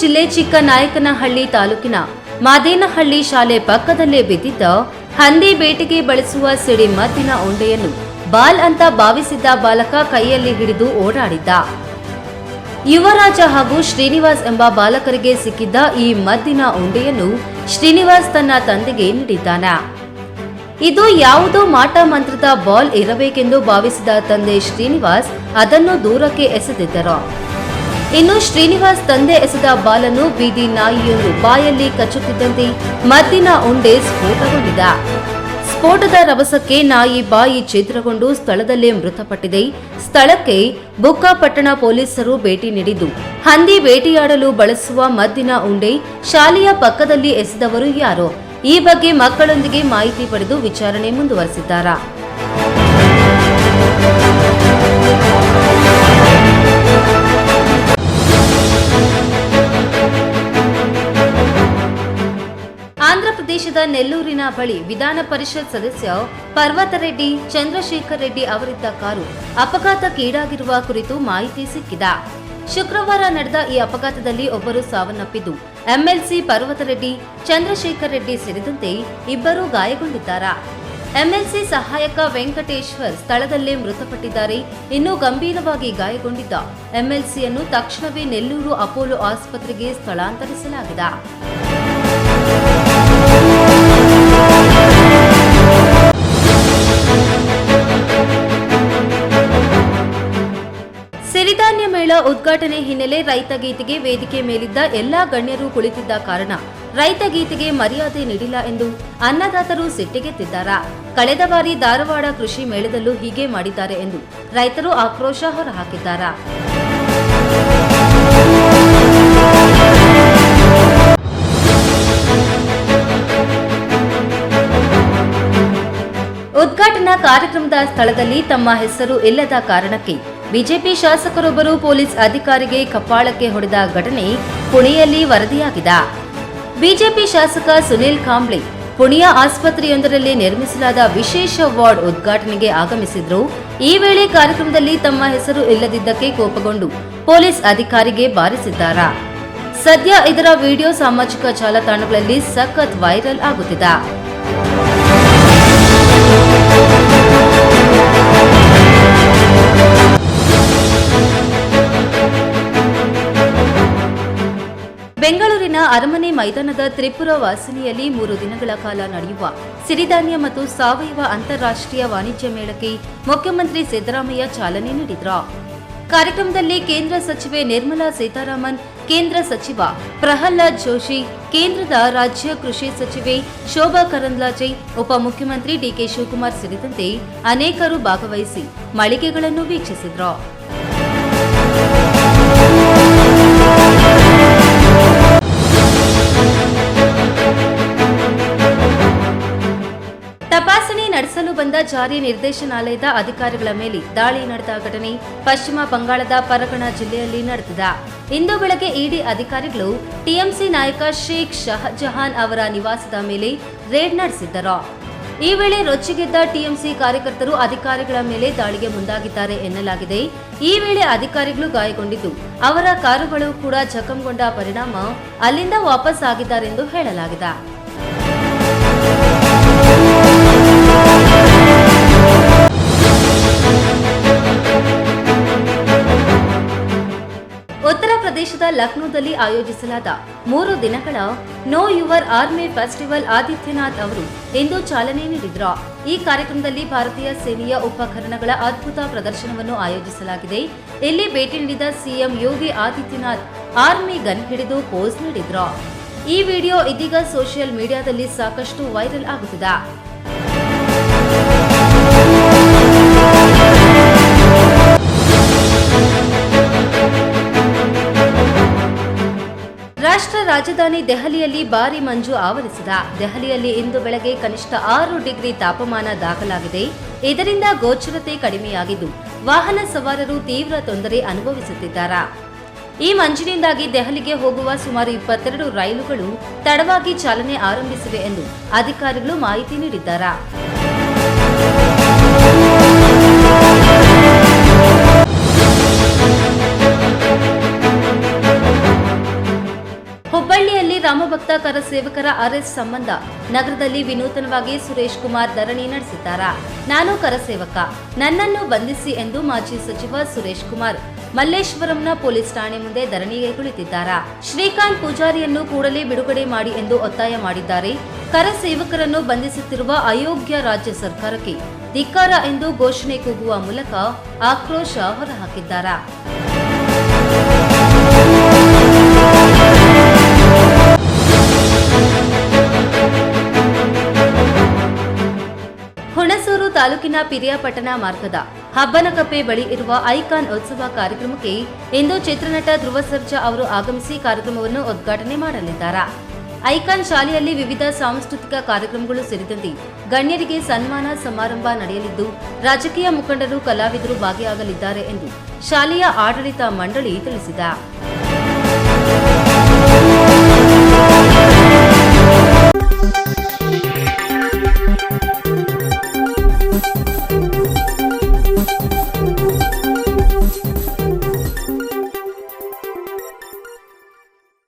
ಜಿಲ್ಲೆ ಚಿಕ್ಕನಾಯಕನಹಳ್ಳಿ ತಾಲೂಕಿನ ಮಾದೇನಹಳ್ಳಿ ಶಾಲೆ ಪಕ್ಕದಲ್ಲೇ ಬಿದ್ದಿದ್ದ ಹಂದಿ ಬೇಟೆಗೆ ಬಳಸುವ ಸಿಡಿ ಮದ್ದಿನ ಉಂಡೆಯನ್ನು ಬಾಲ್ ಅಂತ ಭಾವಿಸಿದ್ದ ಬಾಲಕ ಕೈಯಲ್ಲಿ ಹಿಡಿದು ಓಡಾಡಿದ್ದ. ಯುವರಾಜ ಹಾಗೂ ಶ್ರೀನಿವಾಸ್ ಎಂಬ ಬಾಲಕರಿಗೆ ಸಿಕ್ಕಿದ್ದ ಈ ಮದ್ದಿನ ಉಂಡೆಯನ್ನು ಶ್ರೀನಿವಾಸ್ ತನ್ನ ತಂದೆಗೆ ನೀಡಿದ್ದಾನೆ. ಇದು ಯಾವುದೋ ಮಾಟ ಮಂತ್ರದ ಬಾಲ್ ಇರಬೇಕೆಂದು ಭಾವಿಸಿದ ತಂದೆ ಶ್ರೀನಿವಾಸ್ ಅದನ್ನು ದೂರಕ್ಕೆ ಎಸೆದಿದ್ದರು. ಇನ್ನು ಶ್ರೀನಿವಾಸ್ ತಂದೆ ಎಸೆದ ಬಾಲನ್ನು ಬೀದಿ ನಾಯಿಯೊಂದು ಬಾಯಲ್ಲಿ ಕಚ್ಚುತ್ತಿದ್ದಂತೆ ಮದ್ದಿನ ಉಂಡೆ ಸ್ಫೋಟಗೊಂಡಿದೆ. ಸ್ಫೋಟದ ರಭಸಕ್ಕೆ ನಾಯಿ ಬಾಯಿ ಛೇದ್ರಗೊಂಡು ಸ್ಥಳದಲ್ಲೇ ಮೃತಪಟ್ಟಿದೆ. ಸ್ಥಳಕ್ಕೆ ಬುಕ್ಕಾಪಟ್ಟಣ ಪೊಲೀಸರು ಭೇಟಿ ನೀಡಿದ್ದು. ಹಂದಿ ಬೇಟೆಯಾಡಲು ಬಳಸುವ ಮದ್ದಿನ ಉಂಡೆ ಶಾಲೆಯ ಪಕ್ಕದಲ್ಲಿ ಎಸೆದವರು ಯಾರು? ಈ ಬಗ್ಗೆ ಮಕ್ಕಳೊಂದಿಗೆ ಮಾಹಿತಿ ಪಡೆದು ವಿಚಾರಣೆ ಮುಂದುವರೆಸಿದ್ದಾರೆ? ನೆಲ್ಲೂರಿನ ಬಳಿ ವಿಧಾನ ಪರಿಷತ್ ಸದಸ್ಯ ಪರ್ವತರೆಡ್ಡಿ ಚಂದ್ರಶೇಖರ್ ರೆಡ್ಡಿ ಅವರಿದ್ದ ಕಾರು ಅಪಘಾತಕ್ಕೀಡಾಗಿರುವ ಕುರಿತು ಮಾಹಿತಿ ಸಿಕ್ಕಿದ. ಶುಕ್ರವಾರ ನಡೆದ ಈ ಅಪಘಾತದಲ್ಲಿ ಒಬ್ಬರು ಸಾವನ್ನಪ್ಪಿದ್ದು, ಎಂಎಲ್ಸಿ ಪರ್ವತರೆಡ್ಡಿ ಚಂದ್ರಶೇಖರ್ ರೆಡ್ಡಿ ಸೇರಿದಂತೆ ಇಬ್ಬರು ಗಾಯಗೊಂಡಿದ್ದಾರೆ. ಎಂಎಲ್ಸಿ ಸಹಾಯಕ ವೆಂಕಟೇಶ್ವರ್ ಸ್ಥಳದಲ್ಲೇ ಮೃತಪಟ್ಟಿದ್ದಾರೆ. ಇನ್ನು ಗಂಭೀರವಾಗಿ ಗಾಯಗೊಂಡಿದ್ದ ಎಂಎಲ್ಸಿಯನ್ನು ತಕ್ಷಣವೇ ನೆಲ್ಲೂರು ಅಪೋಲೋ ಆಸ್ಪತ್ರೆಗೆ ಸ್ಥಳಾಂತರಿಸಲಾಗಿದೆ. ಉದ್ಘಾಟನೆ ಹಿನ್ನೆಲೆ ರೈತ ಗೀತೆಗೆ ವೇದಿಕೆ ಮೇಲಿದ್ದ ಎಲ್ಲಾ ಗಣ್ಯರು ಕುಳಿತಿದ್ದ ಕಾರಣ ರೈತ ಗೀತೆಗೆ ಮರ್ಯಾದೆ ನೀಡಿಲ್ಲ ಎಂದು ಅನ್ನದಾತರು ಸಿಟ್ಟಿಗೆತ್ತಿದ್ದಾರ ಕಳೆದ ಬಾರಿ ಧಾರವಾಡ ಕೃಷಿ ಮೇಳದಲ್ಲೂ ಹೀಗೆ ಮಾಡಿದ್ದಾರೆ ಎಂದು ರೈತರು ಆಕ್ರೋಶ ಹೊರಹಾಕಿದ್ದಾರೆ. ಉದ್ಘಾಟನಾ ಕಾರ್ಯಕ್ರಮದ ಸ್ಥಳದಲ್ಲಿ ತಮ್ಮ ಹೆಸರು ಇಲ್ಲದ ಕಾರಣಕ್ಕೆ ಬಿಜೆಪಿ ಶಾಸಕರೊಬ್ಬರು ಪೊಲೀಸ್ ಅಧಿಕಾರಿಗೆ ಕಪ್ಪಾಳಕ್ಕೆ ಹೊಡೆದ ಘಟನೆ ಪುಣೆಯಲ್ಲಿ ವರದಿಯಾಗಿದೆ. ಬಿಜೆಪಿ ಶಾಸಕ ಸುನಿಲ್ ಕಾಂಬ್ಳಿ ಪುಣೆಯ ಆಸ್ಪತ್ರೆಯೊಂದರಲ್ಲಿ ನಿರ್ಮಿಸಲಾದ ವಿಶೇಷ ವಾರ್ಡ್ ಉದ್ಘಾಟನೆಗೆ ಆಗಮಿಸಿದ್ರು. ಈ ವೇಳೆ ಕಾರ್ಯಕ್ರಮದಲ್ಲಿ ತಮ್ಮ ಹೆಸರು ಇಲ್ಲದಿದ್ದಕ್ಕೆ ಕೋಪಗೊಂಡು ಪೊಲೀಸ್ ಅಧಿಕಾರಿಗೆ ಬಾರಿಸಿದ್ದಾರಾ? ಸದ್ಯ ಇದರ ವಿಡಿಯೋ ಸಾಮಾಜಿಕ ಜಾಲತಾಣಗಳಲ್ಲಿ ಸಖತ್ ವೈರಲ್ ಆಗುತ್ತಿದೆ. ಬೆಂಗಳೂರಿನ ಅರಮನೆ ಮೈದಾನದ ತ್ರಿಪುರ ವಾಸಿನಿಯಲ್ಲಿ ಮೂರು ದಿನಗಳ ಕಾಲ ನಡೆಯುವ ಸಿರಿಧಾನ್ಯ ಮತ್ತು ಸಾವಯವ ಅಂತಾರಾಷ್ಟ್ರೀಯ ವಾಣಿಜ್ಯ ಮೇಳಕ್ಕೆ ಮುಖ್ಯಮಂತ್ರಿ ಸಿದ್ದರಾಮಯ್ಯ ಚಾಲನೆ ನೀಡಿದರು. ಕಾರ್ಯಕ್ರಮದಲ್ಲಿ ಕೇಂದ್ರ ಸಚಿವೆ ನಿರ್ಮಲಾ ಸೀತಾರಾಮನ್, ಕೇಂದ್ರ ಸಚಿವ ಪ್ರಹ್ಲಾದ್ ಜೋಶಿ, ಕೇಂದ್ರದ ರಾಜ್ಯ ಕೃಷಿ ಸಚಿವೆ ಶೋಭಾ ಕರಂದ್ಲಾಜೆ ಉಪಮುಖ್ಯಮಂತ್ರಿ ಡಿಕೆ ಶಿವಕುಮಾರ್ ಸೇರಿದಂತೆ ಅನೇಕರು ಭಾಗವಹಿಸಿ ಮಳಿಗೆಗಳನ್ನು ವೀಕ್ಷಿಸಿದ್ರು. ತಪಾಸಣೆ ನಡೆಸಲು ಬಂದ ಜಾರಿ ನಿರ್ದೇಶನಾಲಯದ ಅಧಿಕಾರಿಗಳ ಮೇಲೆ ದಾಳಿ ನಡೆದ ಘಟನೆ ಪಶ್ಚಿಮ ಬಂಗಾಳದ ಪರಗಣ ಜಿಲ್ಲೆಯಲ್ಲಿ ನಡೆದಿದೆ. ಇಂದು ಬೆಳಗ್ಗೆ ಇಡಿ ಅಧಿಕಾರಿಗಳು ಟಿಎಂಸಿ ನಾಯಕ ಶೇಖ್ ಶಹಜಹಾನ್ ಅವರ ನಿವಾಸದ ಮೇಲೆ ರೇಡ್ ನಡೆಸಿದ್ದರು. ಈ ವೇಳೆ ರೊಚ್ಚಿಗೆದ್ದ ಟಿಎಂಸಿ ಕಾರ್ಯಕರ್ತರು ಅಧಿಕಾರಿಗಳ ಮೇಲೆ ದಾಳಿಗೆ ಮುಂದಾಗಿದ್ದಾರೆ ಎನ್ನಲಾಗಿದೆ. ಈ ವೇಳೆ ಅಧಿಕಾರಿಗಳು ಗಾಯಗೊಂಡಿದ್ದು, ಅವರ ಕಾರುಗಳು ಕೂಡ ಜಖಂಗೊಂಡ ಪರಿಣಾಮ ಅಲ್ಲಿಂದ ವಾಪಸ್ ಆಗಿದ್ದಾರೆಂದು ಹೇಳಲಾಗಿದೆ. ಪ್ರದೇಶದ ಲಕ್ನೋದಲ್ಲಿ ಆಯೋಜಿಸಲಾದ ಮೂರು ದಿನಗಳ know your army festival Adityanath ಅವರು ಇಂದು ಚಾಲನೆ ನೀಡಿದ್ರು. ಈ ಕಾರ್ಯಕ್ರಮದಲ್ಲಿ ಭಾರತೀಯ ಸೇನೆಯ ಉಪಕರಣಗಳ ಅದ್ಭುತ ಪ್ರದರ್ಶನವನ್ನು ಆಯೋಜಿಸಲಾಗಿದೆ. ಇಲ್ಲಿ ಭೇಟಿ ನೀಡಿದ CM Yogi Adityanath army gun ಹಿಡಿದು ಪೋಸ್ ನೀಡಿದ್ರು. ಈ ವಿಡಿಯೋ ಇದೀಗ ಸೋಷಿಯಲ್ ಮೀಡಿಯಾದಲ್ಲಿ ಸಾಕಷ್ಟು ವೈರಲ್ ಆಗುತ್ತಿದೆ. ರಾಜಧಾನಿ ದೆಹಲಿಯಲ್ಲಿ ಭಾರಿ ಮಂಜು ಆವರಿಸಿದ. ದೆಹಲಿಯಲ್ಲಿ ಇಂದು ಬೆಳಗ್ಗೆ ಕನಿಷ್ಠ ಆರು ಡಿಗ್ರಿ ತಾಪಮಾನ ದಾಖಲಾಗಿದೆ. ಇದರಿಂದ ಗೋಚರತೆ ಕಡಿಮೆಯಾಗಿದ್ದು, ವಾಹನ ಸವಾರರು ತೀವ್ರ ತೊಂದರೆ ಅನುಭವಿಸುತ್ತಿದ್ದಾರೆ. ಈ ಮಂಜಿನಿಂದಾಗಿ ದೆಹಲಿಗೆ ಹೋಗುವ ಸುಮಾರು ಇಪ್ಪತ್ತೆರಡು ರೈಲುಗಳು ತಡವಾಗಿ ಚಾಲನೆ ಆರಂಭಿಸಿವೆ ಎಂದು ಅಧಿಕಾರಿಗಳು ಮಾಹಿತಿ ನೀಡಿದ್ದಾರೆ. ಕರಸೇವಕರ ಅರೆಸ್ಟ್ ಸಂಬಂಧ ನಗರದಲ್ಲಿ ವಿನೂತನವಾಗಿ ಸುರೇಶ್ ಕುಮಾರ್ ಧರಣಿ ನಡೆಸಿದ್ದಾರೆ. ನಾನು ಕರಸೇವಕ. ನನ್ನನ್ನು ಬಂಧಿಸಿ ಎಂದು ಮಾಜಿ ಸಚಿವ ಸುರೇಶ್ ಕುಮಾರ್. ಮಲ್ಲೇಶ್ವರಂನ ಪೊಲೀಸ್ ಠಾಣೆ ಮುಂದೆ ಧರಣಿಗೆ ಕುಳಿತಿದ್ದಾರೆ ಶ್ರೀಕಾಂತ್ ಪೂಜಾರಿಯನ್ನು ಕೂಡಲೇ ಬಿಡುಗಡೆ ಮಾಡಿ ಎಂದು ಒತ್ತಾಯ ಮಾಡಿದ್ದಾರೆ. ಕರಸೇವಕರನ್ನು ಬಂಧಿಸುತ್ತಿರುವ ಅಯೋಗ್ಯ ರಾಜ್ಯ ಸರ್ಕಾರಕ್ಕೆ ಧಿಕ್ಕಾರ ಎಂದು ಘೋಷಣೆ ಕೂಗುವ ಮೂಲಕ ಆಕ್ರೋಶ ಹೊರಹಾಕಿದ್ದಾರೆ. ತಾಲೂಕಿನ ಪಿರಿಯಾಪಟ್ಟಣ ಮಾರ್ಗದ ಹಬ್ಬನಕಪ್ಪೆ ಬಳಿ ಇರುವ ಐಕಾನ್ ಉತ್ಸವ ಕಾರ್ಯಕ್ರಮಕ್ಕೆ ಇಂದು ಚಿತ್ರನಟ ಧ್ರುವ ಸರ್ಜಾ ಅವರು ಆಗಮಿಸಿ ಕಾರ್ಯಕ್ರಮವನ್ನು ಉದ್ಘಾಟನೆ ಮಾಡಲಿದ್ದಾರೆ. ಐಕಾನ್ ಶಾಲೆಯಲ್ಲಿ ವಿವಿಧ ಸಾಂಸ್ಕೃತಿಕ ಕಾರ್ಯಕ್ರಮಗಳು ಸೇರಿದಂತೆ ಗಣ್ಯರಿಗೆ ಸನ್ಮಾನ ಸಮಾರಂಭ ನಡೆಯಲಿದ್ದು, ರಾಜಕೀಯ ಮುಖಂಡರು, ಕಲಾವಿದರು ಭಾಗಿಯಾಗಲಿದ್ದಾರೆ ಎಂದು ಶಾಲೆಯ ಆಡಳಿತ ಮಂಡಳಿ ತಿಳಿಸಿದೆ.